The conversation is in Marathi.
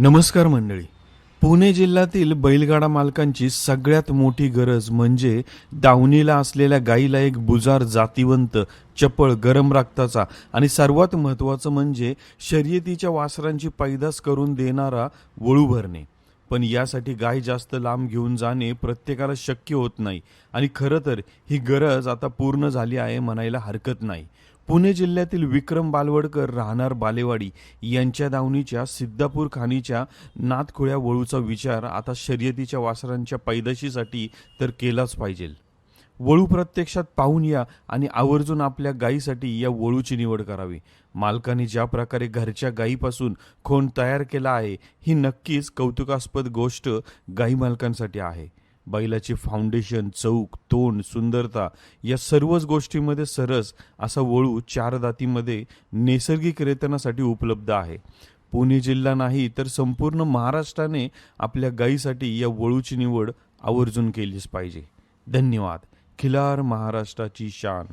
नमस्कार मंडळी. पुणे जिल्ह्यातील बैलगाडा मालकांची सगळ्यात मोठी गरज म्हणजे दावणीला असलेल्या गाईला एक बुजार जातीवंत चपळ गरम रक्ताचा आणि सर्वात महत्त्वाचं म्हणजे शर्यतीच्या वासरांची पैदास करून देणारा वळू भरणे. पण यासाठी गाय जास्त लांब घेऊन जाणे प्रत्येकाला शक्य होत नाही आणि खरं तर ही गरज आता पूर्ण झाली आहे म्हणायला हरकत नाही. पुणे जिल्ह्यातील विक्रम बालवडकर राहणार बालेवाडी यांच्या दावणीच्या सिद्धापूर खाणीच्या नातखुळ्या वळूचा विचार आता शर्यतीच्या वासरांच्या पैदाशीसाठी तर केलाच पाहिजे. वळू प्रत्यक्षात पाहून या आणि आवर्जून आपल्या गायीसाठी या वळूची निवड करावी. मालकाने ज्या प्रकारे घरच्या गायीपासून खोन तयार केला आहे ही नक्कीच कौतुकास्पद गोष्ट गाई मालकांसाठी आहे. बैलाचे फाउंडेशन चौक तोंड सुंदरता या सर्वच गोष्टीमध्ये सरस असा वळू चार दातीमध्ये नैसर्गिक रेतनासाठी उपलब्ध आहे. पुणे जिल्हा नाही तर संपूर्ण महाराष्ट्राने आपल्या गायीसाठी या वळूची निवड आवर्जून केलीच पाहिजे. धन्यवाद. खिलार महाराष्ट्राची शान.